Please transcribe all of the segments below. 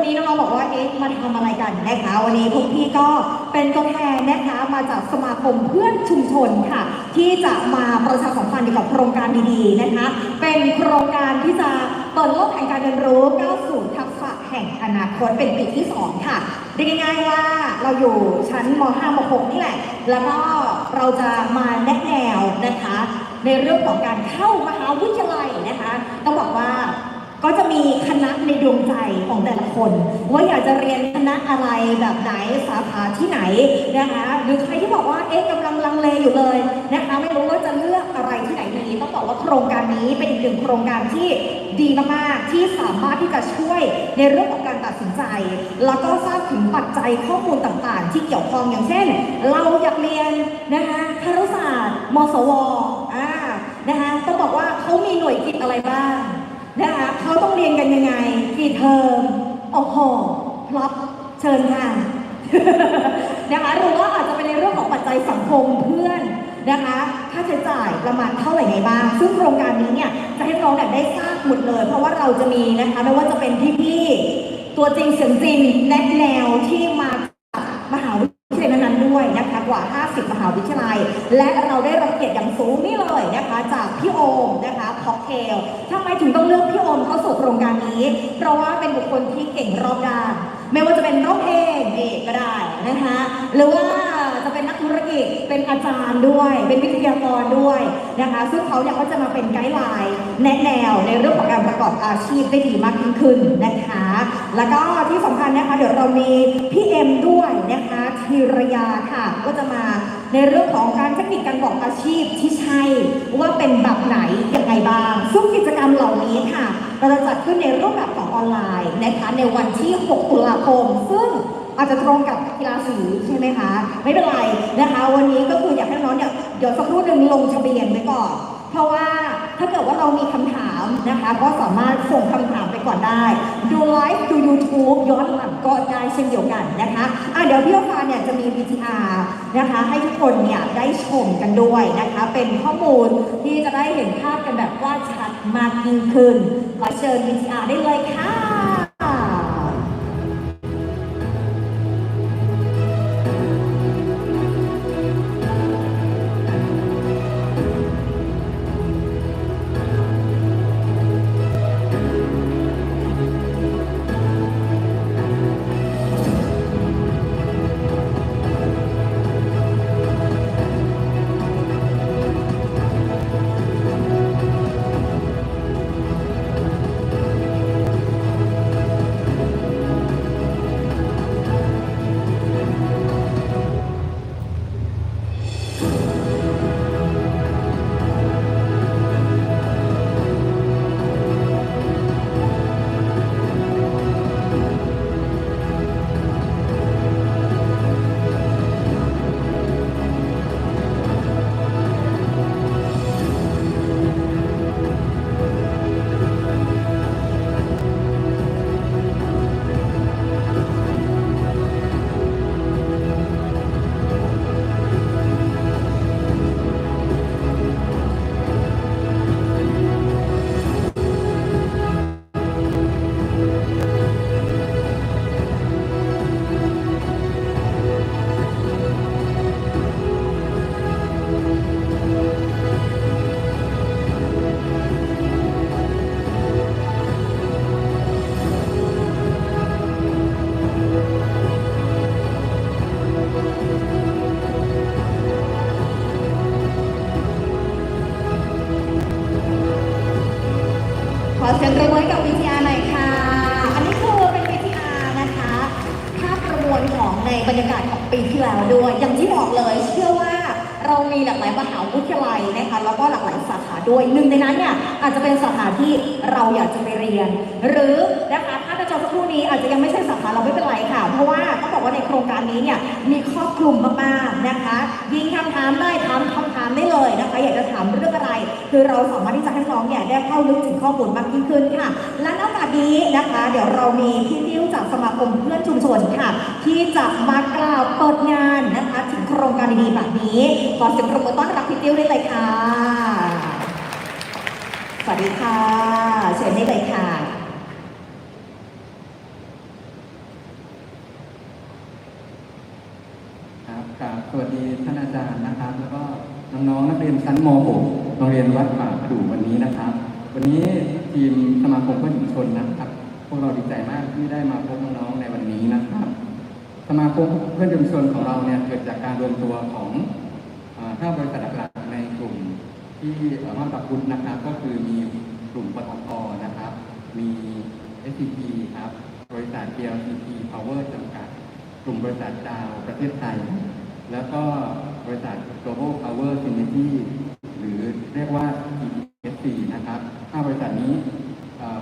วันนี้น้องๆบอกว่าเอ๊ะมาทำอะไรกันนะคะวันนี้พวกพี่ก็เป็นตัวแทนนะคะมาจากสมาคมเพื่อนชุมชนค่ะ ที่จะมาประชาสัมพันธ์เกี่ยวกับโครงการดีๆนะคะ เป็นโครงการที่จะเปิดโลกแห่งการเรียนรู้ก้าวสู่ทักษะแห่งอนาคตเป็นปีที่สองค่ะเรียกง่ายๆว่าเราอยู่ชั้นม .5 ม .6 นี่แหละ แล้วก็เราจะมาแนะแนวนะคะ ในเรื่องของการเข้ามหาวิทยาลัยนะคะต้องบอกว่า ก็จะมีคณะในดวงใจของแต่ละคน ว่าอยากจะเรียนคณะอะไรแบบไหนสาขาที่ไหนนะคะหรือใครที่บอกว่าเอ๊ะกำลังลังเลอยู่เลยนะคะไม่รู้ว่าจะเลือกอะไรที่ไหนดีต้องบอกว่าโครงการนี้เป็นอีกหนึ่งโครงการที่ดีมากๆที่สามารถที่จะช่วยในเรื่องของการตัดสินใจ แล้วก็ทราบถึงปัจจัยข้อมูลต่างๆ ที่เกี่ยวข้องอย่างเช่น เราอยากเรียนนะคะครุศาสตร์มสวอ่านะคะต้องบอกว่าเขามีหน่วยกิจอะไรบ้าง นะคะเขาต้องเรียนกันยังไงกี่เทอมโอ้โหพลับเชิญค่ะนะคะหรือว่าอาจจะเป็นในเรื่องของปัจจัยสังคมเพื่อนนะคะค่าใช้จ่ายประมาณเท่าไหร่ไงบ้างซึ่งโครงการนี้เนี่ยจะให้น้องเนี่ยได้ทราบหมดเลย เพราะว่าเราจะมีนะคะไม่ว่าจะเป็นพี่ๆตัวจริงเสียงจริงแนะแนวที่มา หาวิทยาลัย และเราได้รับเกียรติอย่างสูงนี่เลยนะคะ จากพี่โอมนะคะพ็อกเทลทำไมถึงต้องเลือกพี่โอมเข้าสู่โครงการนี้ เพราะว่าเป็นบุคคลที่เก่งรอบด้านไม่ว่าจะเป็นร้องเพลงเอกก็ได้นะคะหรือว่าจะเป็นนักธุรกิจเป็นอาจารย์ด้วย เป็นวิทยากรด้วยนะคะซึ่งเขาเนี่ยก็จะมาเป็นไกด์ไลน์แนะแนวในเรื่องของการประกอบอาชีพได้ดีมากยิ่งขึ้นนะคะ แล้วก็ที่สำคัญนะคะเดี๋ยวเรามีพี่เอ็มด้วยนะคะธีรยาค่ะก็จะมา ในเรื่องของการเทคนิคการบอกอาชีพที่ใช่ว่าเป็นแบบไหนยังไงบ้างซึ่งกิจกรรมเหล่านี้ค่ะเราจะจัดขึ้นในรูปแบบของออนไลน์นะคะในวันที่ 6 ตุลาคม ซึ่งอาจจะตรงกับกีฬาสีใช่ไหมคะ ไม่เป็นไรนะคะ วันนี้ก็คืออยากให้น้องเนี่ยเดี๋ยวสักครู่หนึ่งลงทะเบียนไว้ก่อน เพราะว่าถ้าเกิดว่าเรามีคำถามนะคะ ก็สามารถส่งคำถามไปก่อนได้ ดูไลฟ์ดู YouTube ย้อนหลังก็ได้เช่นเดียวกันนะคะอะเดี๋ยวพี่โอภาเนี่ยจะมี VTR นะคะ ให้ทุกคนเนี่ยได้ชมกันด้วยนะคะ เป็นข้อมูลที่จะได้เห็นภาพกันแบบว่าชัดมากยิ่งขึ้นขอเชิญ VTR ได้เลยค่ะ ขอเสียงประมวลกับ VTR หน่อยค่ะ อันนี้คือเป็น VTR นะคะภาพประมวลของในบรรยากาศของปีที่แล้วด้วย อย่างที่บอกเลย เชื่อว่าเรามีหลากหลายมหาวิทยาลัยนะคะ แล้วก็หลากหลาย ด้วยหนึ่งในนั้นเนี่ยอาจจะเป็นสาขาที่เราอยากจะไปเรียน หรือนะคะถ้าจะจอสักครู่นี้อาจจะยังไม่ใช่สาขาเราไม่เป็นไรค่ะ เพราะว่าต้องบอกว่าในโครงการนี้เนี่ยมีครอบคลุมมากๆนะคะยิงคำถามได้ถามคำถามได้เลยนะคะ อยากจะถามเรื่องอะไร คือเราสามารถที่จะให้น้องเนี่ยได้เข้าลึกถึงข้อมูลมากยิ่งขึ้นค่ะ และนอกจากนี้นะคะ เดี๋ยวเรามีพี่ติ้วจากสมาคมเพื่อนชุมชนค่ะ ที่จะมากล่าวเปิดงานนะคะ ถึงโครงการดีๆแบบนี้ขอเสียงปรบมือต้อนรับพี่ติ้วได้เลยค่ะ วัสดีค่ะเชิญได้เลยค่ะ ครับครับสวัสดีท่านอาจารย์นะครับ แล้วก็น้องๆนักเรียนชั้นม .6 โรงเรียนวัดป่าประดูวันนี้นะครับ วันนี้ทีมสมาคมเพื่อนชนนะครับ พวกเราดีใจมากที่ได้มาพบน้องๆในวันนี้นะครับ สมาคมเพื่อนชนของเราเนี่ยเกิดจากการรวมตัวของห้าบริษัทหลัก ที่เอ่อมาตรพุทธนะครับ ก็คือมีกลุ่มปตทนะครับ มี SCP ครับ บริษัท PLCP Power จำกัด กลุ่มบริษัทดาวประเทศไทย แล้วก็บริษัท Global Power Synergy หรือเรียกว่า GPSC นะครับห้าบริษัทนี้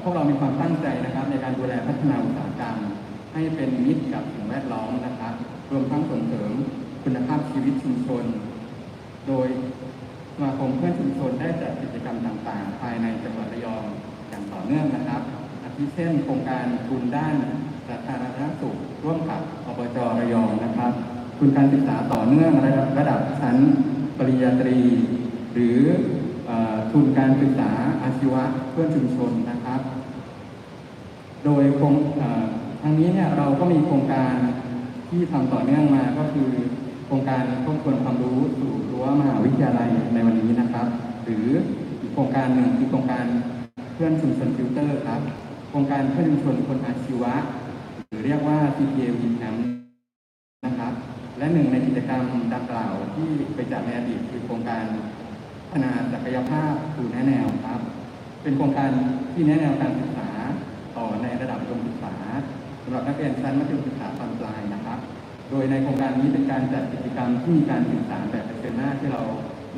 พวกเรามีความตั้งใจนะครับ ในการดูแลพัฒนาอุตสาหกรรม ให้เป็นมิตรกับสิ่งแวดล้อมนะครับ รวมทั้งส่งเสริมคุณภาพชีวิตชุมชน โดย มาคมเพื่อนชุมชนได้จัดกิจกรรมต่างๆ ภายในจังหวัดระยองอย่างต่อเนื่องนะครับอาทิเช่นโครงการทุนด้านสาธารณสุขร่วมกับอบจระยองนะครับทุนการศึกษาต่อเนื่องระดับระดับชั้นปริญญาตรี หรืออทุนการศึกษาอาชีวะเพื่อนชุมชนนะครับ โดยโครงเอ่อทางนี้เนี่ยเราก็มีโครงการที่ทำต่อเนื่องมาก็คือ โครงการทบทวนความรู้สู่รั้วมหาวิทยาลัยในวันนี้นะครับ หรืออีกโครงการหนึ่งคือโครงการเพื่อนชุมชนฟิลเตอร์ครับ โครงการเพื่อนชุมชนคนอาชีวะ หรือเรียกว่า CPA w e c a m นะครับ และหนึ่งในกิจกรรมดังกล่าวที่ไปจัดในอดีตคือโครงการพัฒนาศักยภาพสู่แนแนวครับ เป็นโครงการที่แนแนวการศึกษาต่อในระดับอุดมศึกษาสำหรับนักเรียนชั้นมัธยมศึกษาตอนปลายนะครับ โดยในโครงการนี้เป็นการจัดกิจกรรมที่มีการสื่อสารแบบเผชิญหน้าที่เรา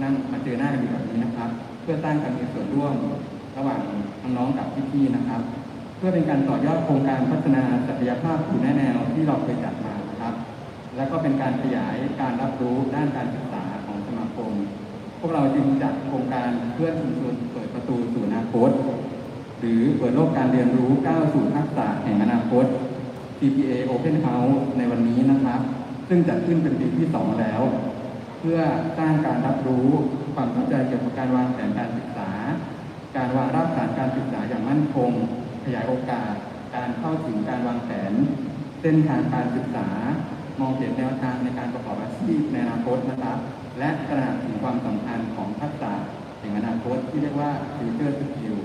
นั่งมาเจอหน้ากันอยู่แบบนี้นะครับ เพื่อสร้างการมีส่วนร่วมระหว่างน้องๆกับพี่ๆนะครับ เพื่อเป็นการต่อยอดโครงการพัฒนาศักยภาพสู่แนแนวที่เราเคยจัดมานะครับ และก็เป็นการขยายการรับรู้ด้านการศึกษาของสมาคม พวกเราจึงจัดโครงการเพื่อนชุมชนเปิดประตูสู่อนาคต หรือเปิดโลกการเรียนรู้ก้าวสู่ทักษะแห่งอนาคต CPA Open House ในวันนี้นะครับ ซึ่งจัดขึ้นเป็นปีที่ 2 แล้ว เพื่อสร้างการรับรู้ความเข้าใจเกี่ยวกับการวางแผนการศึกษา การวางรากฐานการศึกษาอย่างมั่นคง ขยายโอกาส การเข้าถึงการวางแผน เส้นทางการศึกษามองเห็นแนวทางในการประกอบอาชีพในอนาคตนะครับ และตระหนักถึงความสำคัญของทักษะแห่งอนาคตที่เรียกว่า future skill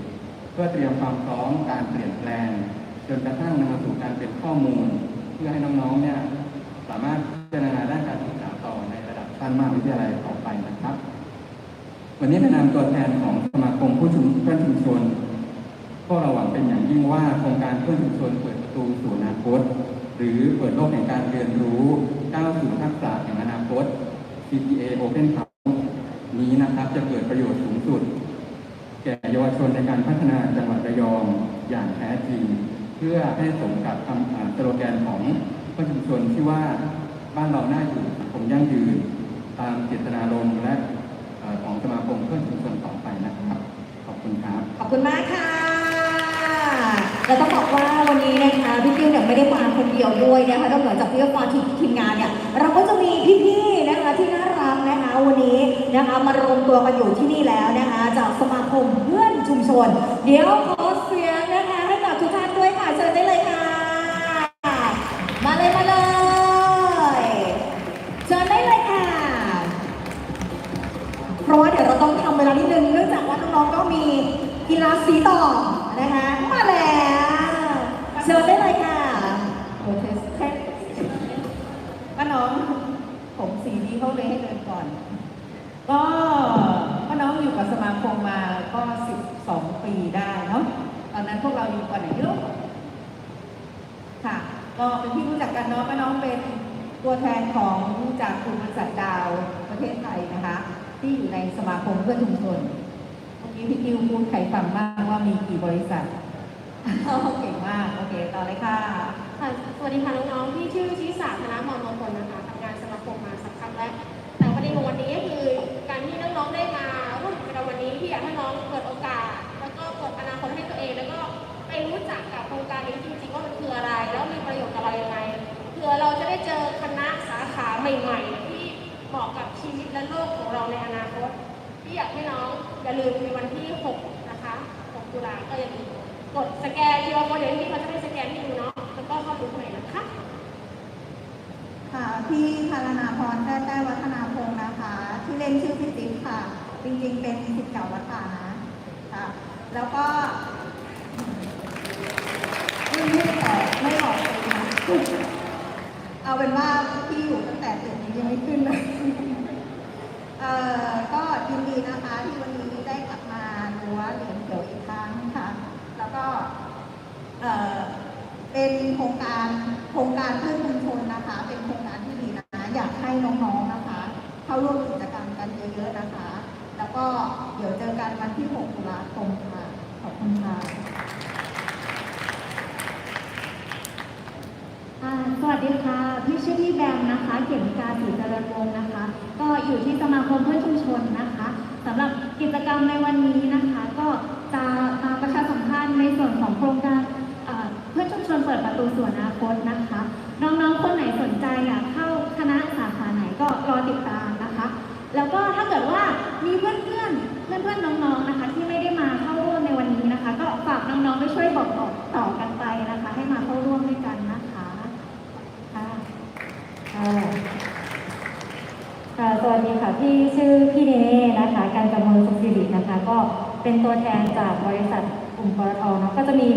เพื่อเตรียมความพร้อมการเปลี่ยนแปลง จนกระทั่งนำมาสู่การเป็นข้อมูล เพื่อให้น้องๆเนี่ยสามารถพิจารณาด้านการศึกษาต่อในระดับชั้นมหาวิทยาลัยต่อไปนะครับ วันนี้ในนามตัวแทนของสมาคมผู้ชุมเพื่อนชุมชนพวกเราหวังเป็นอย่างยิ่งว่าโครงการเพื่อนชุมชนเปิดประตูสู่อนาคต หรือเปิดโลกแห่งการเรียนรู้ก้าวสู่ทักษะแห่งอนาคต CPA Open House นี้นะครับจะเกิดประโยชน์สูงสุด แก่เยาวชนในการพัฒนาจังหวัดระยองอย่างแท้จริง เพื่อให้สมกับคำสโลแกนของเพื่อนชุมชนที่ว่าบ้านเราหน่าอยู่สังคมยั่งยืนตามเจตนารมณ์และของสมาคมเพื่อนชุมชนต่อไปนะครับ ขอบคุณครับ ขอบคุณมากค่ะแล้วต้องบอกว่าวันนี้นะคะพี่ฟิวเนี่ยไม่ได้มาคนเดียวด้วยนะคะนอกเหนือจากพี่ฟาทีมทีมงานเนี่ยเราก็จะมีพี่ๆนะคะที่น่ารักนะคะวันนี้นะคะมารวมตัวกันอยู่ที่นี่แล้วนะคะจากสมาคมเพื่อนชุมชน เดี๋ยว สีต่อนะคะมาแล้วเชิญได้เลยค่ะโอเคเทสป้าน้องผมสีนี้เขาเลยให้เดินก่อน ก็ป้าน้องอยู่กับสมาคมมาก็ 12 ปีได้เนาะตอนนั้นพวกเราอยู่ก่อนไหนลูกค่ะ ก็เป็นที่รู้จักกันเนาะป้าน้องเป็นตัวแทนของจากกลุ่มบริษัทดาวประเทศไทยนะคะ ที่อยู่ในสมาคมเพื่อชุมชน เมื่อกี้พี่คิวพูดไขฟังมากว่ามีกี่บริษัทเก่งมากโอเคต่อเลยค่ะค่ะสวัสดีค่ะน้องๆที่ชื่อชิสาธนมมงคลนะคะทำงานสมาคมมาสักพักแล้วแต่ประเด็นของวันนี้ก็คือการที่น้องๆได้มาร่วมกิจกรรมวันนี้ที่อยากให้น้องเปิดโอกาส แล้วก็เปิดอนาคตให้ตัวเอง แล้วก็ไปรู้จักกับโครงการนี้จริงๆว่ามันคืออะไร แล้วมีประโยชน์กับเรายังไงเผื่อเราจะได้เจอคณะสาขาใหม่ ๆ ที่เหมาะกับชีวิตและโลกของเราในอนาคต ที่อยากให้น้องอย่าลืมในวันที่ 6 นะคะ 6 ตุลาก็อย่าลืมกดสแกนที่ว่าโมเดลที่เขาจะให้สแกนให้ดูเนาะแล้วก็เข้าดูข้างในะคะค่ะพี่ธารณาพรแท้แต้วัฒนาพงศ์นะคะ ชื่อเล่นชื่อพี่จิ๊บค่ะ จริงๆ เป็นสิทธิ์เก่าวัดป่านะค่ะ แล้วก็ไม่ไม่แต่ไม่บอกเลยนะเอาเป็นว่าพี่อยู่ตั้งแต่ตื่นนี้ยังไม่ขึ้นเลยเอ่อก็ ยินดีนะคะที่วันนี้ได้กลับมารั้วเหรียญเขียวอีกครั้งค่ะ แล้วก็เออเป็นโครงการโครงการเพื่อนชุมชนนะคะ เป็นโครงการที่ดีนะอยากให้น้องๆนะคะ เข้าร่วมกิจกรรมกันเยอะๆนะคะ แล้วก็เดี๋ยวเจอกันวันที่ 6 ตุลาคมค่ะ ขอบคุณค่ะอ่าสวัสดีค่ะพี่ชื่อพี่แบมนะคะเขียนการศรีเจริญวงศ์นะคะ ก็อยู่ที่สมาคมเพื่อนชุมชนนะคะ สำหรับกิจกรรมในวันนี้นะคะ ก็จะมาประชาสัมพันธ์ในส่วนของโครงการเพื่อชุมชนเปิดประตูสู่อนาคตนะคะ น้องๆคนไหนสนใจอยากเข้าคณะสาขาไหนก็รอติดตามนะคะ แล้วก็ถ้าเกิดว่ามีเพื่อนๆเพื่อนๆน้องๆนะคะ ที่ไม่ได้มาเข้าร่วมในวันนี้นะคะ ก็ฝากน้องๆไปช่วยบอกต่อต่อกันไปนะคะ ให้มาเข้าร่วมด้วยกันนะคะค่ะสวัสดีค่ะพี่ชื่อพี่เด่นะคะ เป็นตัวแทนจากบริษัทกลุ่มปตทเนาะก็จะมี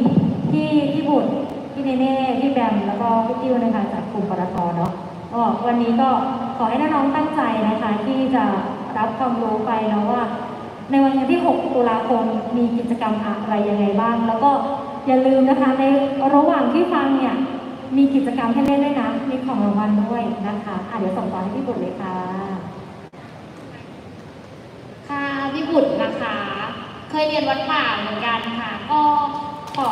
พี่พี่บุตรพี่เนเน่พี่แบมแล้วก็พี่ติวนะคะจากกลุ่มปตทเนาะก็วันนี้ก็ขอให้น้องๆตั้งใจนะคะ ที่จะรับความรู้ไปนะว่า ในวันที่ 6 ตุลาคมมีกิจกรรมอะไรยังไงบ้าง แล้วก็อย่าลืมนะคะในระหว่างที่ฟังเนี่ยมีกิจกรรมให้เล่นด้วยนะมีของรางวัลด้วยนะคะอะเดี๋ยวส่งต่อให้พี่บุตรเลยค่ะ ค่ะพี่บุตรนะคะ เคยเรียนวัดป่าเหมือนกันค่ะ ก็ขอ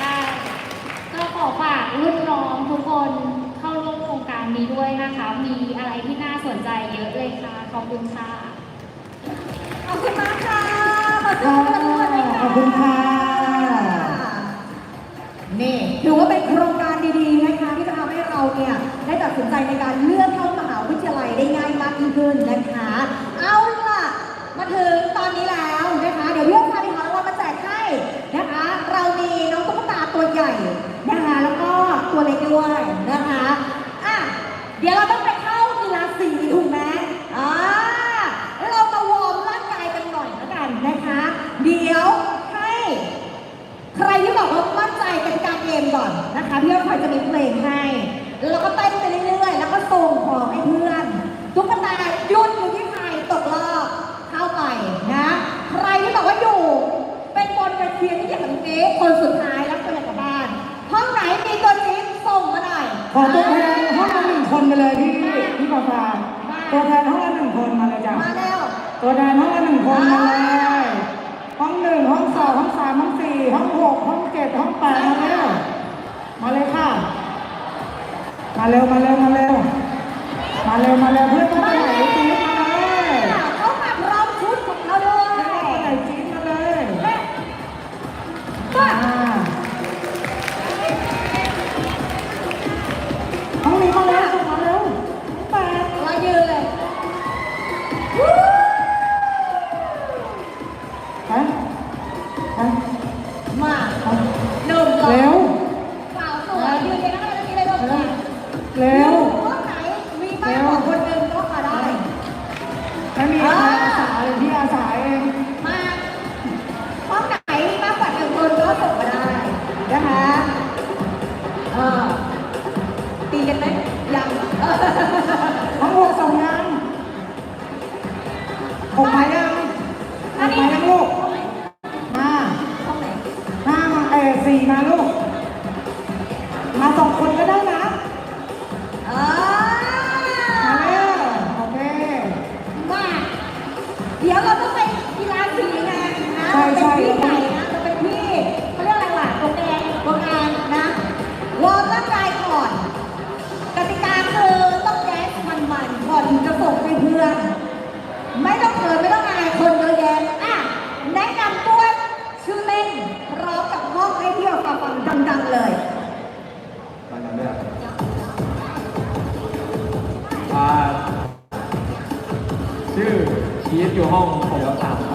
ได้ก็ขอฝากรุ่นน้องทุกคนเข้าร่วมโครงการนี้ด้วยนะคะ มีอะไรที่น่าสนใจเยอะเลยค่ะ ขอบคุณค่ะ ขอบคุณมากค่ะ ขอบคุณทุกคนเลยค่ะ ขอบคุณค่ะ นี่ถือว่าเป็นโครงการดีๆนะคะ ที่จะทำให้เราเนี่ยได้ตัดสินใจในการเลือกเข้ามหาวิทยาลัยได้ง่ายมากยิ่งขึ้นนะคะ เอาล่ะ มาถึงตอนนี้แล้วนะคะ เดี๋ยวพี่อ้อมพาไปหารางวัลมาแจกให้นะคะ เรามีน้องตุ๊กตาตัวใหญ่นะคะ แล้วก็ตัวเล็กด้วยนะคะอะเดี๋ยวเราต้องไปเข้ากีฬาสีถูกไหมอ่าแล้วเรามาวอร์มร่างกายกันหน่อยแล้วกันนะคะ เดี๋ยวให้ ใครที่บอกว่ามั่นใจกติกาเกมก่อนนะคะพี่อ้อยพลอยจะมีเพลงให้ แล้วเราก็เต้นไปเรื่อยๆ แล้วก็ส่งของให้เพื่อนตุ๊กตาหยุดอยู่ที่ใครตกรอบเข้าไปนะ ใครที่บอกว่าอยู่ เป็นบนเป็นเทีย นที่อย่างนี้คนสุดท้ายแล้วคนอยากกลับบ้าน ห้องไหนมีตัวจี๊ดส่งมาหน่อยขอตัวแทนห้องละหนึ่งคนไปเลยพี่พี่ปาฟาตัวแทนห้องละหนึ่งคนมาเลยจ้ะมาเร็วตัวแทนห้องละหนึ่งคนมาเลยห้องหนึ่งห้องสองห้องสามห้องสี่ห้องหกห้องเจ็ดห้องแปดมาเร็วมาเลยค่ะ มาเร็วมาเร็วมาเร็วมาเร็วมาเร็วเพื่อนต้องไปไหน อยู่ห้องผมสาม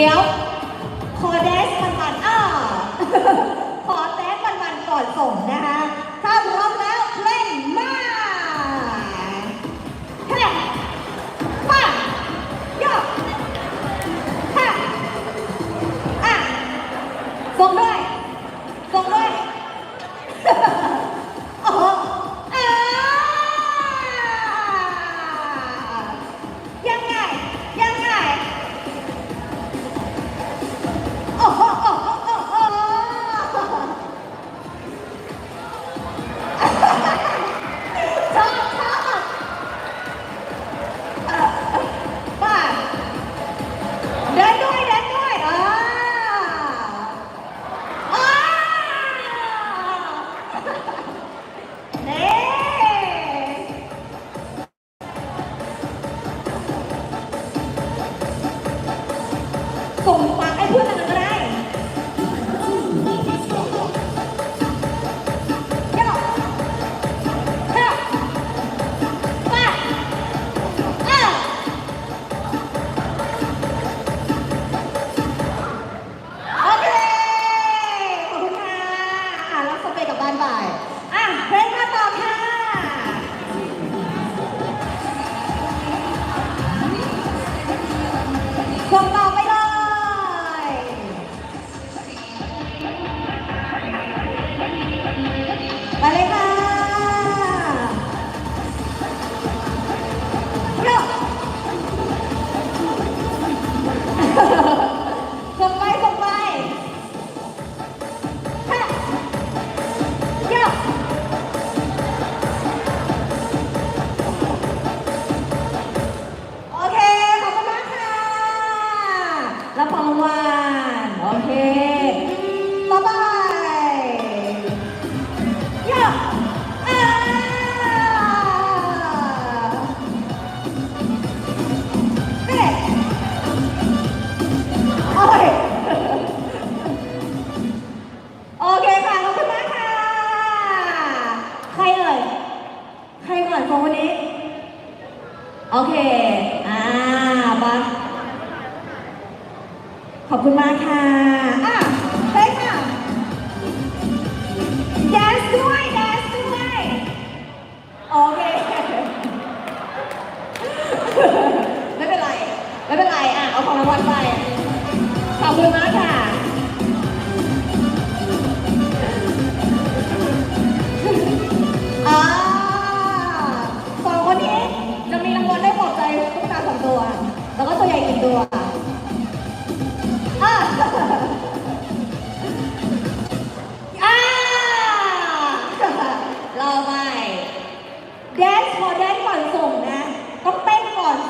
ดี๋ยว ขอแดนซ์มันอ่าขอแดนซ์มันก่อนส่งนะ ขอบคุณมากค่ะ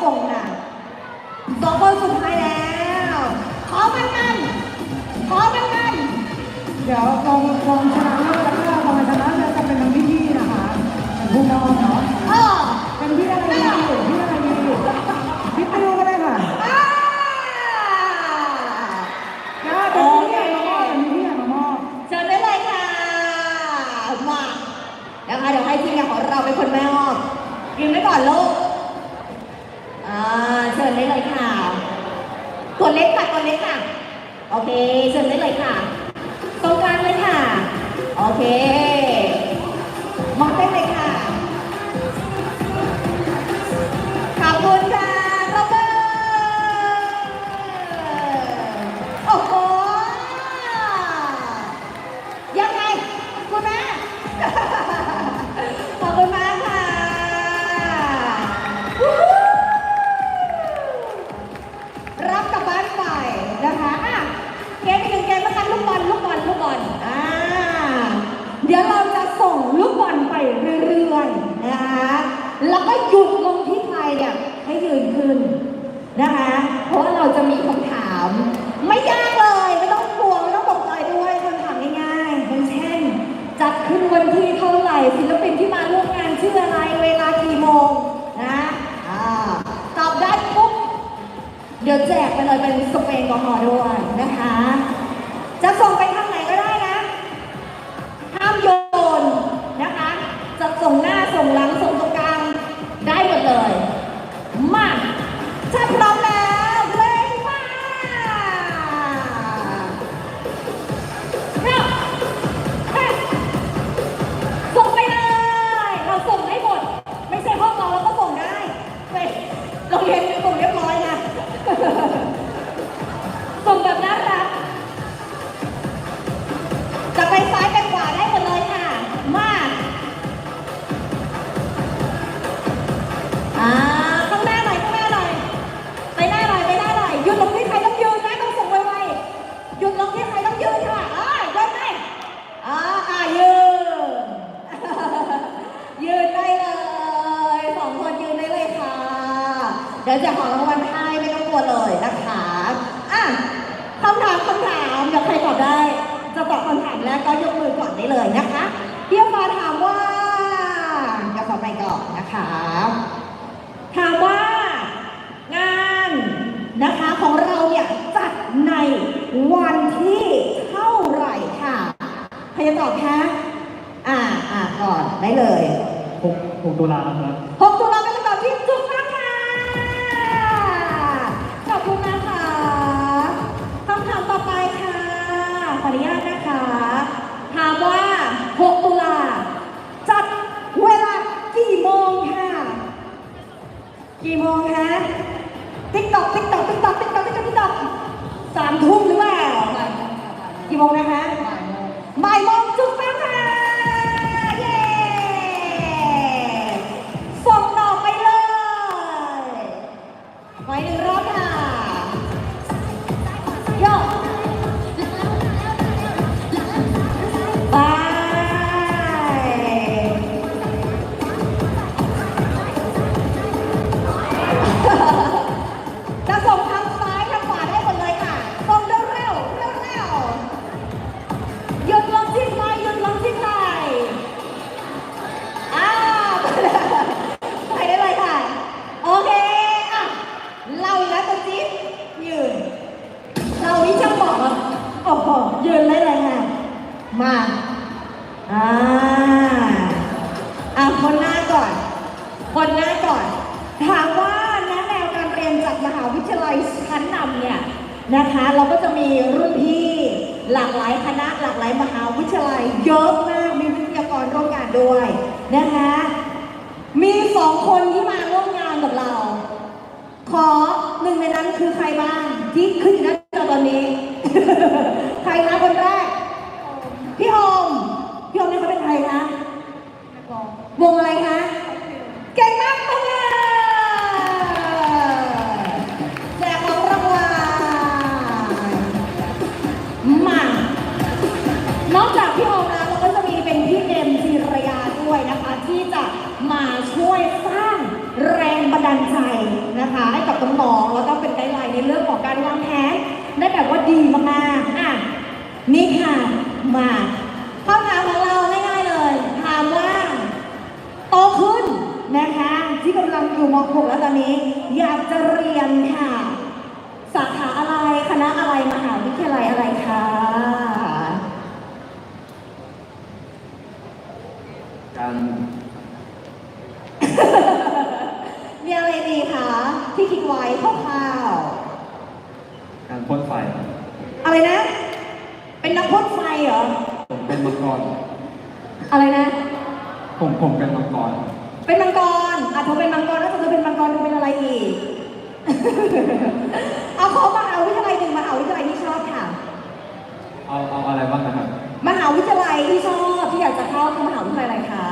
คงนะสองคนสุดท้ายแล้ว ขอมันมันขอมันมันเดี๋ยวกองกองชนะแล้วก็กองชนะเลิศจะเป็นทางพี่นะคะเป็นผู้น้องเนาะเป็นพี่อะไรดีพี่อะไรดีอยู่พี่ติวก็ได้ค่ะนะเป็นพี่ใหญ่มามอเป็นพี่ใหญ่มามอบเชิญได้เลยค่ะมานะคะเดี๋ยวให้ทีมงานของเราเป็นคนแม่ออกกินไว้ก่อนลูก ได้เลยค่ะ ตัวเล็กค่ะตัวเล็กค่ะ โอเคเชิญได้เลยค่ะ ตรงกลางเลยค่ะ โอเค แจกไปเลยเป็นสเปรย์แอลกอฮอล์ด้วยนะคะายคร่าวการพ่นไฟอะไรนะ เป็นนักพ่นไฟเหรอ ผมเป็นมังกร อะไรนะ ผมผมเป็นมังกร เป็นมังกรอะเธเป็นมังกรแล้วเธอเป็นมังกรดูเป็นอะไรอีก เอาขอมาหาวิทยาลัยหนึ่งมาหาวิทยาลัยที่ชอบค่ะ เอาเอาอะไรบ้างนะครับมหาวิทยาลัยที่ชอบที่อยากจะเข้าคือมหาวิทยาลัยอะไรคะ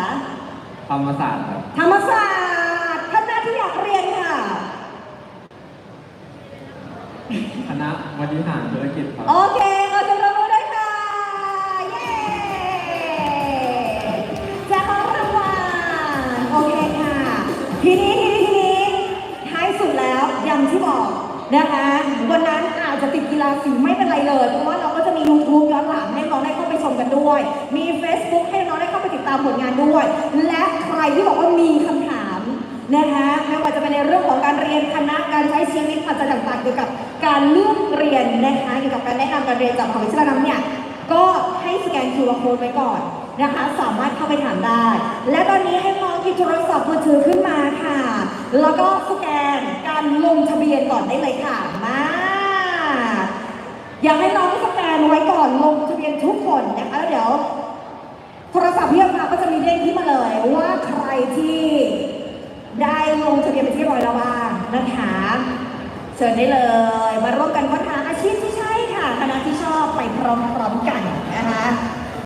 ธรรมศาสตร์ธรรมศาสตร์คณะที่อยากเรียน คณะวัิหารธุรกิจครับโอเคขอเสียงปรบมือด้วยค่ะ เย้จะขอรางวัลโอเคค่ะ ทีนี้ทีนี้ทีนี้ท้ายสุดแล้วอย่างที่บอกนะคะ วันนั้นอาจจะติดกีฬาสีไม่เป็นไรเลย เพราะว่าเราก็จะมียูทูบย้อนหลังให้น้องได้เข้าไปชมกันด้วย มี Facebook ให้น้องได้เข้าไปติดตามผลงานด้วย และใครที่บอกว่ามีคำถาม นะคะไม่ว่าจะเป็นในเรื่องของการเรียนคณะการใช้ชีวิตปัจจัยต่างๆเกี่ยวกับการเลือกเรียนนะคะเกี่ยวกับการแนะนำการเรียนจากมหาวิทยาลัยนั้นเนี่ยก็ให้สแกน QR code ไว้ก่อนนะคะ สามารถเข้าไปถามได้ และตอนนี้ให้น้องหยิบโทรศัพท์มือถือขึ้นมาค่ะ แล้วก็สแกนการลงทะเบียนก่อนได้เลยค่ะมาอยากให้น้องสแกนไว้ก่อนลงทะเบียนทุกคนนะคะแล้วเดี๋ยว โทรศัพท์เพี่อภาก็จะมีเด้งที่มาเลยว่าใครที่ ได้ลงทะเบียนไปนที่ร้อยแล้วบ้างนะคะเชิญได้เลย มาร่วมกันค้นหาอาชีพที่ใช่ค่ะคณะที่ชอบไปพร้อมๆกันนะคะ